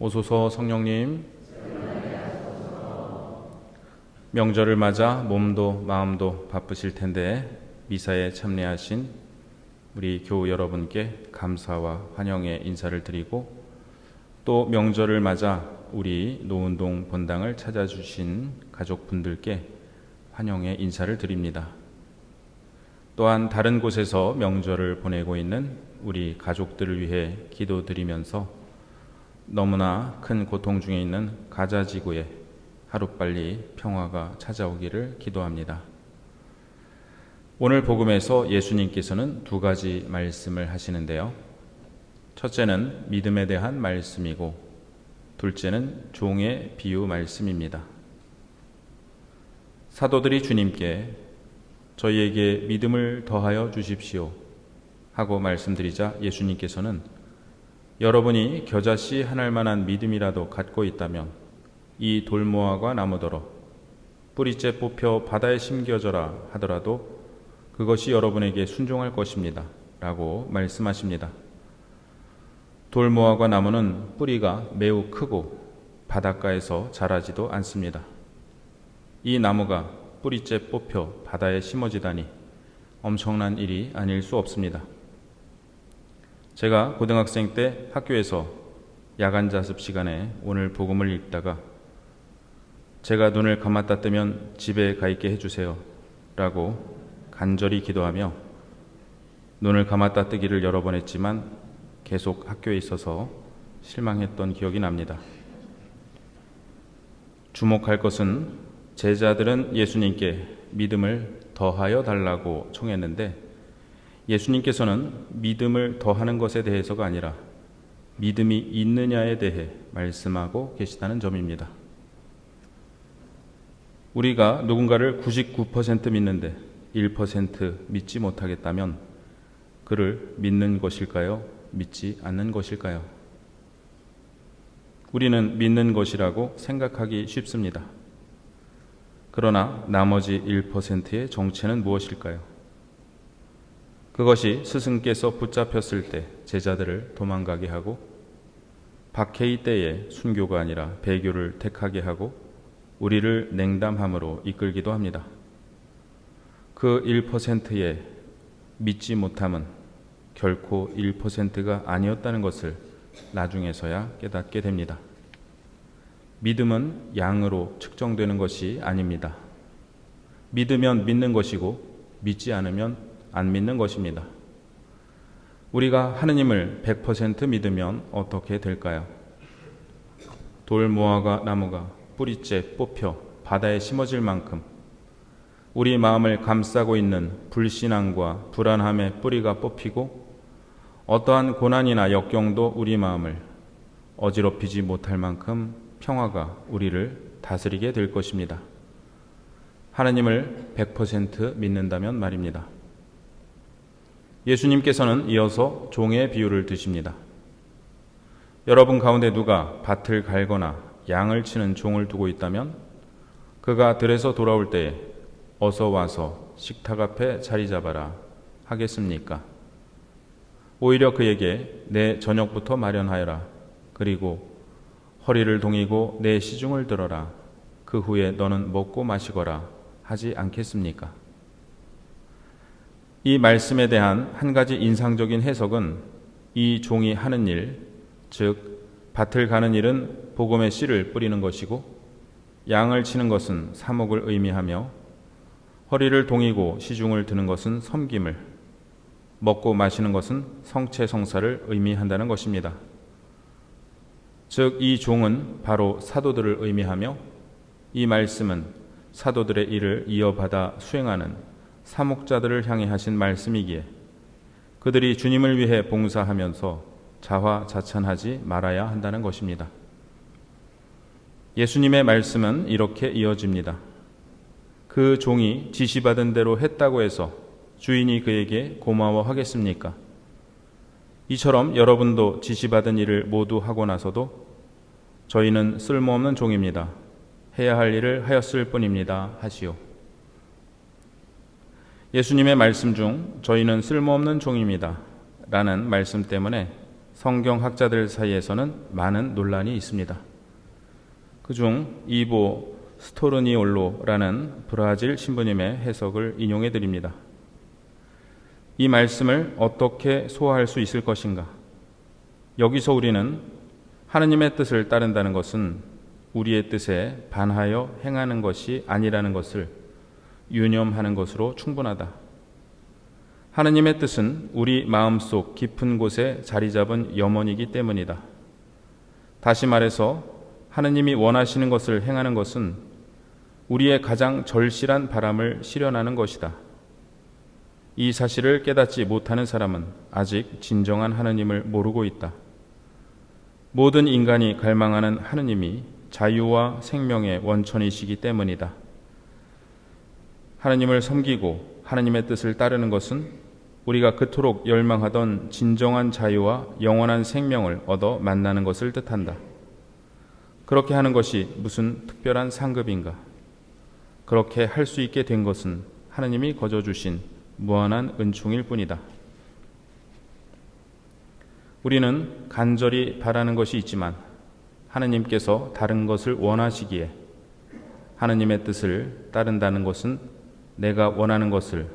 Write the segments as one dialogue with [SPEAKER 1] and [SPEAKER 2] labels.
[SPEAKER 1] 오소서 성령님 명절을 맞아 몸도 마음도 바쁘실 텐데 미사에 참여하신 우리 교우 여러분께 감사와 환영의 인사를 드리고 또 명절을 맞아 우리 노운동 본당을 찾아주신 가족분들께 환영의 인사를 드립니다. 또한 다른 곳에서 명절을 보내고 있는 우리 가족들을 위해 기도드리면서 너무나 큰 고통 중에 있는 가자 지구에 하루빨리 평화가 찾아오기를 기도합니다. 오늘 복음에서 예수님께서는 두 가지 말씀을 하시는데요. 첫째는 믿음에 대한 말씀이고 둘째는 종의 비유 말씀입니다. 사도들이 주님께 저희에게 믿음을 더하여 주십시오 하고 말씀드리자 예수님께서는 여러분이 겨자씨 하나일 만한 믿음이라도 갖고 있다면 이 돌모아가 나무더러 뿌리째 뽑혀 바다에 심겨져라 하더라도 그것이 여러분에게 순종할 것입니다. 라고 말씀하십니다. 돌모아과 나무는 뿌리가 매우 크고 바닷가에서 자라지도 않습니다. 이 나무가 뿌리째 뽑혀 바다에 심어지다니 엄청난 일이 아닐 수 없습니다. 제가 고등학생 때 학교에서 야간 자습 시간에 오늘 복음을 읽다가 제가 눈을 감았다 뜨면 집에 가 있게 해주세요. 라고 간절히 기도하며 눈을 감았다 뜨기를 여러 번 했지만 계속 학교에 있어서 실망했던 기억이 납니다. 주목할 것은 제자들은 예수님께 믿음을 더하여 달라고 청했는데 예수님께서는 믿음을 더하는 것에 대해서가 아니라 믿음이 있느냐에 대해 말씀하고 계시다는 점입니다. 우리가 누군가를 99% 믿는데 1% 믿지 못하겠다면 그를 믿는 것일까요? 믿지 않는 것일까요? 우리는 믿는 것이라고 생각하기 쉽습니다. 그러나 나머지 1%의 정체는 무엇일까요? 그것이 스승께서 붙잡혔을 때 제자들을 도망가게 하고 박해의 때에 순교가 아니라 배교를 택하게 하고 우리를 냉담함으로 이끌기도 합니다. 그 1%의 믿지 못함은 결코 1%가 아니었다는 것을 나중에서야 깨닫게 됩니다. 믿음은 양으로 측정되는 것이 아닙니다. 믿으면 믿는 것이고 믿지 않으면 안 믿는 것입니다. 우리가 하느님을 100% 믿으면 어떻게 될까요? 돌모아가 나무가 뿌리째 뽑혀 바다에 심어질 만큼 우리 마음을 감싸고 있는 불신앙과 불안함의 뿌리가 뽑히고 어떠한 고난이나 역경도 우리 마음을 어지럽히지 못할 만큼 평화가 우리를 다스리게 될 것입니다. 하나님을 100% 믿는다면 말입니다. 예수님께서는 이어서 종의 비유를 드십니다. 여러분 가운데 누가 밭을 갈거나 양을 치는 종을 두고 있다면 그가 들에서 돌아올 때에 어서 와서 식탁 앞에 자리 잡아라 하겠습니까? 오히려 그에게 내 저녁부터 마련하여라. 그리고 허리를 동이고 내 시중을 들어라. 그 후에 너는 먹고 마시거라 하지 않겠습니까? 이 말씀에 대한 한 가지 인상적인 해석은 이 종이 하는 일, 즉 밭을 가는 일은 복음의 씨를 뿌리는 것이고 양을 치는 것은 사목을 의미하며 허리를 동이고 시중을 드는 것은 섬김을 먹고 마시는 것은 성체 성사를 의미한다는 것입니다. 즉 이 종은 바로 사도들을 의미하며 이 말씀은 사도들의 일을 이어받아 수행하는 사목자들을 향해 하신 말씀이기에 그들이 주님을 위해 봉사하면서 자화자찬하지 말아야 한다는 것입니다. 예수님의 말씀은 이렇게 이어집니다. 그 종이 지시받은 대로 했다고 해서 주인이 그에게 고마워하겠습니까? 이처럼 여러분도 지시받은 일을 모두 하고 나서도 저희는 쓸모없는 종입니다. 해야 할 일을 하였을 뿐입니다. 하시오. 예수님의 말씀 중 저희는 쓸모없는 종입니다. 라는 말씀 때문에 성경학자들 사이에서는 많은 논란이 있습니다. 그중 이보 스토르니올로라는 브라질 신부님의 해석을 인용해 드립니다. 이 말씀을 어떻게 소화할 수 있을 것인가? 여기서 우리는 하느님의 뜻을 따른다는 것은 우리의 뜻에 반하여 행하는 것이 아니라는 것을 유념하는 것으로 충분하다. 하느님의 뜻은 우리 마음속 깊은 곳에 자리 잡은 염원이기 때문이다. 다시 말해서 하느님이 원하시는 것을 행하는 것은 우리의 가장 절실한 바람을 실현하는 것이다. 이 사실을 깨닫지 못하는 사람은 아직 진정한 하느님을 모르고 있다. 모든 인간이 갈망하는 하느님이 자유와 생명의 원천이시기 때문이다. 하느님을 섬기고 하느님의 뜻을 따르는 것은 우리가 그토록 열망하던 진정한 자유와 영원한 생명을 얻어 만나는 것을 뜻한다. 그렇게 하는 것이 무슨 특별한 상급인가? 그렇게 할 수 있게 된 것은 하느님이 거저 주신 무한한 은총일 뿐이다. 우리는 간절히 바라는 것이 있지만 하느님께서 다른 것을 원하시기에 하느님의 뜻을 따른다는 것은 내가 원하는 것을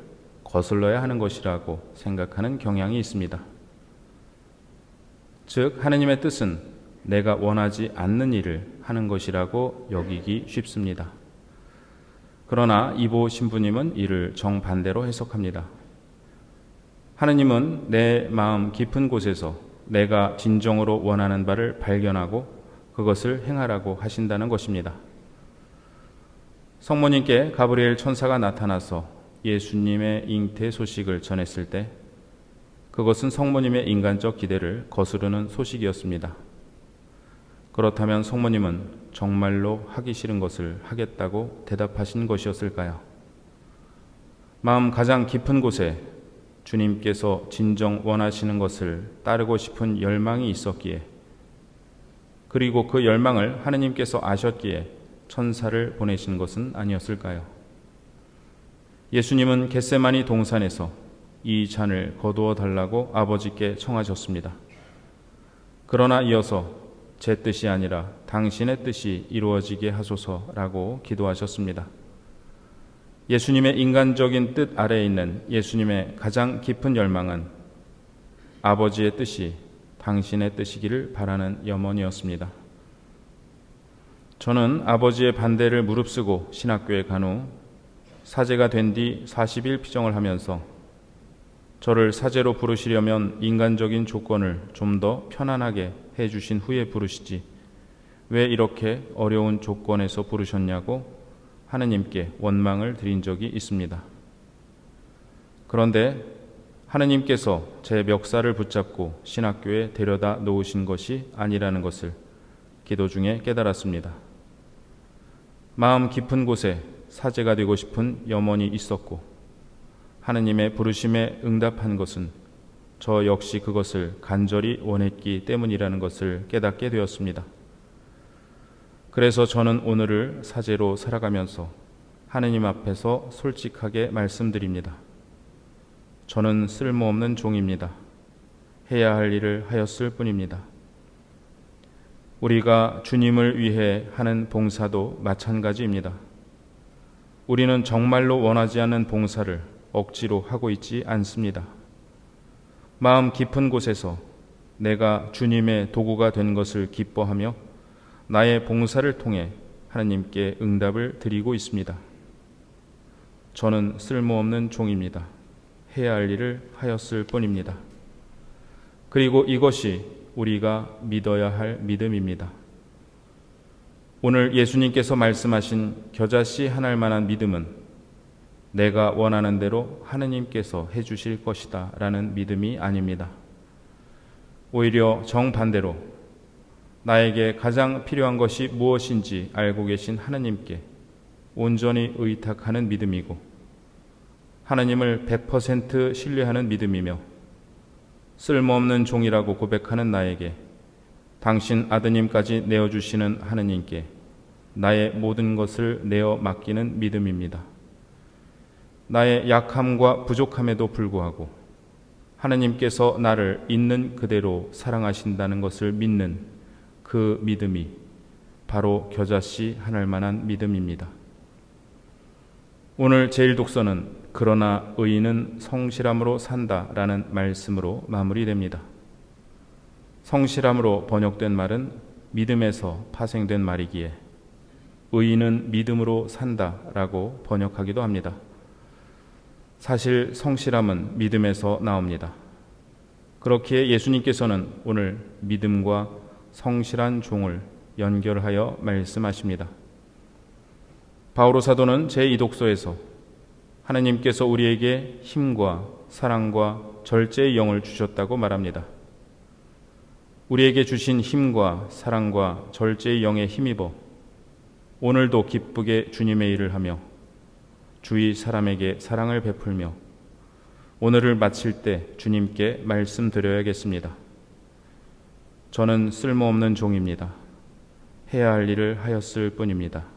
[SPEAKER 1] 거슬러야 하는 것이라고 생각하는 경향이 있습니다. 즉, 하느님의 뜻은 내가 원하지 않는 일을 하는 것이라고 여기기 쉽습니다. 그러나 이보 신부님은 이를 정반대로 해석합니다. 하느님은 내 마음 깊은 곳에서 내가 진정으로 원하는 바를 발견하고 그것을 행하라고 하신다는 것입니다. 성모님께 가브리엘 천사가 나타나서 예수님의 잉태 소식을 전했을 때 그것은 성모님의 인간적 기대를 거스르는 소식이었습니다. 그렇다면 성모님은 정말로 하기 싫은 것을 하겠다고 대답하신 것이었을까요? 마음 가장 깊은 곳에 주님께서 진정 원하시는 것을 따르고 싶은 열망이 있었기에 그리고 그 열망을 하느님께서 아셨기에 천사를 보내신 것은 아니었을까요? 예수님은 겟세마니 동산에서 이 잔을 거두어 달라고 아버지께 청하셨습니다. 그러나 이어서 제 뜻이 아니라 당신의 뜻이 이루어지게 하소서라고 기도하셨습니다. 예수님의 인간적인 뜻 아래에 있는 예수님의 가장 깊은 열망은 아버지의 뜻이 당신의 뜻이기를 바라는 염원이었습니다. 저는 아버지의 반대를 무릅쓰고 신학교에 간 후 사제가 된 뒤 40일 피정을 하면서 저를 사제로 부르시려면 인간적인 조건을 좀 더 편안하게 해 주신 후에 부르시지 왜 이렇게 어려운 조건에서 부르셨냐고 하느님께 원망을 드린 적이 있습니다. 그런데 하느님께서 제 멱살을 붙잡고 신학교에 데려다 놓으신 것이 아니라는 것을 기도 중에 깨달았습니다. 마음 깊은 곳에 사제가 되고 싶은 염원이 있었고 하느님의 부르심에 응답한 것은 저 역시 그것을 간절히 원했기 때문이라는 것을 깨닫게 되었습니다. 그래서 저는 오늘을 사제로 살아가면서 하느님 앞에서 솔직하게 말씀드립니다. 저는 쓸모없는 종입니다. 해야 할 일을 하였을 뿐입니다. 우리가 주님을 위해 하는 봉사도 마찬가지입니다. 우리는 정말로 원하지 않는 봉사를 억지로 하고 있지 않습니다. 마음 깊은 곳에서 내가 주님의 도구가 된 것을 기뻐하며 나의 봉사를 통해 하나님께 응답을 드리고 있습니다. 저는 쓸모없는 종입니다. 해야 할 일을 하였을 뿐입니다. 그리고 이것이 우리가 믿어야 할 믿음입니다. 오늘 예수님께서 말씀하신 겨자씨 하나일 만한 믿음은 내가 원하는 대로 하느님께서 해주실 것이다 라는 믿음이 아닙니다. 오히려 정반대로 나에게 가장 필요한 것이 무엇인지 알고 계신 하느님께 온전히 의탁하는 믿음이고 하나님을 100% 신뢰하는 믿음이며 쓸모없는 종이라고 고백하는 나에게 당신 아드님까지 내어주시는 하느님께 나의 모든 것을 내어 맡기는 믿음입니다. 나의 약함과 부족함에도 불구하고 하나님께서 나를 있는 그대로 사랑하신다는 것을 믿는 그 믿음이 바로 겨자씨 하늘 만한 믿음입니다. 오늘 제일 독서는 그러나 의인은 성실함으로 산다라는 말씀으로 마무리됩니다. 성실함으로 번역된 말은 믿음에서 파생된 말이기에 의인은 믿음으로 산다라고 번역하기도 합니다. 사실 성실함은 믿음에서 나옵니다. 그렇기에 예수님께서는 오늘 믿음과 성실한 종을 연결하여 말씀하십니다. 바오로 사도는 제2독서에서 하나님께서 우리에게 힘과 사랑과 절제의 영을 주셨다고 말합니다. 우리에게 주신 힘과 사랑과 절제의 영에 힘입어 오늘도 기쁘게 주님의 일을 하며 주위 사람에게 사랑을 베풀며 오늘을 마칠 때 주님께 말씀드려야겠습니다. 저는 쓸모없는 종입니다. 해야 할 일을 하였을 뿐입니다.